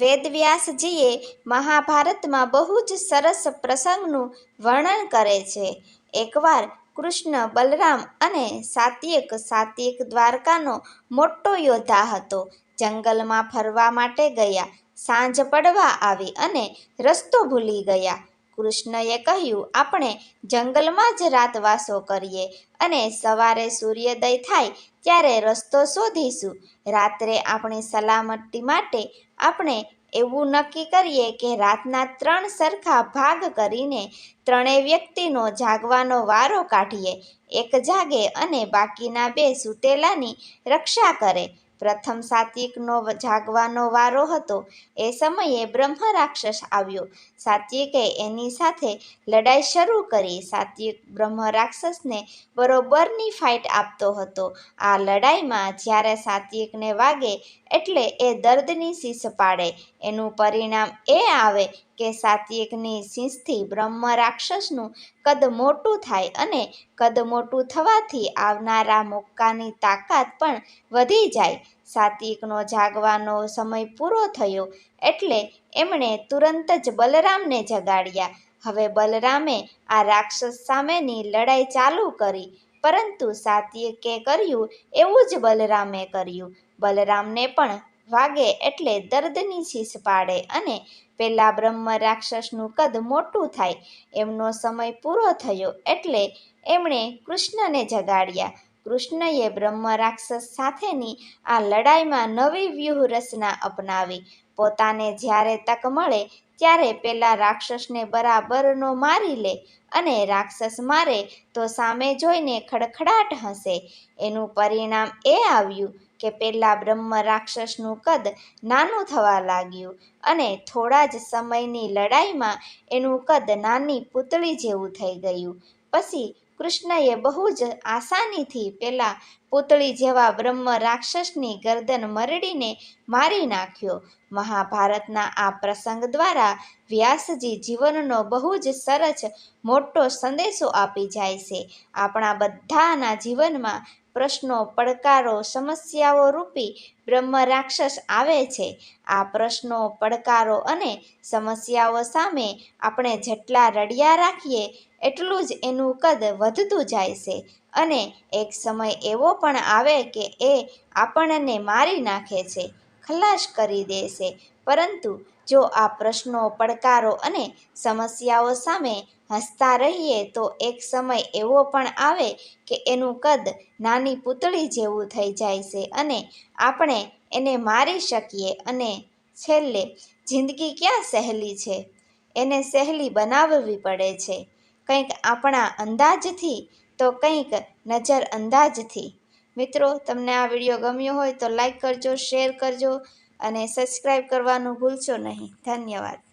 વેદવ્યાસજીએ મહાભારતમાં બહુ જ સરસ પ્રસંગનું વર્ણન કરે છે. એકવાર કૃષ્ણ બલરામ અને સાત્યક સાત્યક દ્વારકાનો મોટો યોદ્ધા હતો. જંગલમાં ફરવા માટે ગયા, સાંજ પડવા આવી અને રસ્તો ભૂલી ગયા. કૃષ્ણએ કહ્યું, આપણે જંગલમાં જ રાતવાસો કરીએ અને સવારે સૂર્યોદય થાય ત્યારે રસ્તો શોધીશું. રાત્રે આપણી સલામતી માટે આપણે એવું નક્કી કરીએ કે રાતના ત્રણ સરખા ભાગ કરીને ત્રણેય વ્યક્તિનો જાગવાનો વારો કાઢીએ. એક જાગે અને બાકીના બે સૂતેલાની રક્ષા કરે. પ્રથમ સાત્વિકનો જાગવાનો વારો હતો. એ સમયે બ્રહ્મ રાક્ષસ આવ્યો. સાત્વિકે એની સાથે લડાઈ શરૂ કરી. સાત્વિક બ્રહ્મ રાક્ષસને બરોબરની ફાઇટ આપતો હતો. આ લડાઈમાં જ્યારે સાત્વિકને વાગે એટલે એ દર્દની શીશ પાડે. એનું પરિણામ એ આવે કે સાત્વિકની શીશથી બ્રહ્મ રાક્ષસનું કદ મોટું થાય અને કદ મોટું થવાથી આવનારા મુક્કાની તાકાત પણ વધી જાય. સાત્વિકનો જાગવાનો સમય પૂરો થયો એટલે એમણે તુરંત જ બલરામને જગાડ્યા. હવે બલરામે આ રાક્ષસ સામેની લડાઈ ચાલુ કરી. પરંતુ સાત્વિકે કર્યું એવું જ બલરામે કર્યું. બલરામને પણ વાગે એટલે દર્દની શીશ પાડે અને પેલા બ્રહ્મ રાક્ષસનું કદ મોટું થાય. એમનો સમય પૂરો થયો એટલે એમણે કૃષ્ણને જગાડ્યા. કૃષ્ણએ બ્રહ્મ રાક્ષસ સાથેની આ લડાઈમાં નવી વ્યૂહરચના અપનાવી. પોતાને જ્યારે તક મળે ત્યારે પેલા રાક્ષસને બરાબરનો મારી લે અને રાક્ષસ મારે તો સામે જોઈને ખડખડાટ હશે એનું પરિણામ એ આવ્યું કે પેલા બ્રહ્મ રાક્ષસનું કદ નાનું થવા લાગ્યું અને થોડા જ સમયની લડાઈમાં એનું કદ નાની પૂતળી જેવું થઈ ગયું. પછી કૃષ્ણએ બહુ જ આસાનીથી પેલા પૂતળી જેવા બ્રહ્મ રાક્ષસની ગરદન મરડીને મારી નાખ્યો. મહાભારતના આ પ્રસંગ દ્વારા વ્યાસજી જીવનનો બહુ જ સરસ મોટો સંદેશો આપી જાય છે. આપણા બધાના જીવનમાં પ્રશ્નો, પડકારો, સમસ્યાઓ રૂપી બ્રહ્મ રાક્ષસ આવે છે. આ પ્રશ્નો, પડકારો અને સમસ્યાઓ સામે આપણે જેટલા રડિયા રાખીએ, એટલું જ એનું કદ વધતું જાય છે. અને એક સમય એવો પણ આવે કે એ આપણને મારી નાખે છે, ખલાસ કરી દે છે. પરંતુ જો આ પ્રશ્નો, પડકારો અને સમસ્યાઓ સામે હસતા રહીએ તો એક સમય એવો પણ આવે કે એનું કદ નાની પૂતળી જેવું થઈ જાય છે અને આપણે એને મારી શકીએ અને છેલ્લે જિંદગી ક્યાં સહેલી છે? એને સહેલી બનાવવી પડે છે. કંઈક આપણા અંદાજથી તો કંઈક નજર અંદાજથી. મિત્રો, તમને આ વીડિયો ગમ્યો હોય તો લાઈક કરજો, શેર કરજો અને સબસ્ક્રાઈબ કરવાનું ભૂલશો નહીં. ધન્યવાદ.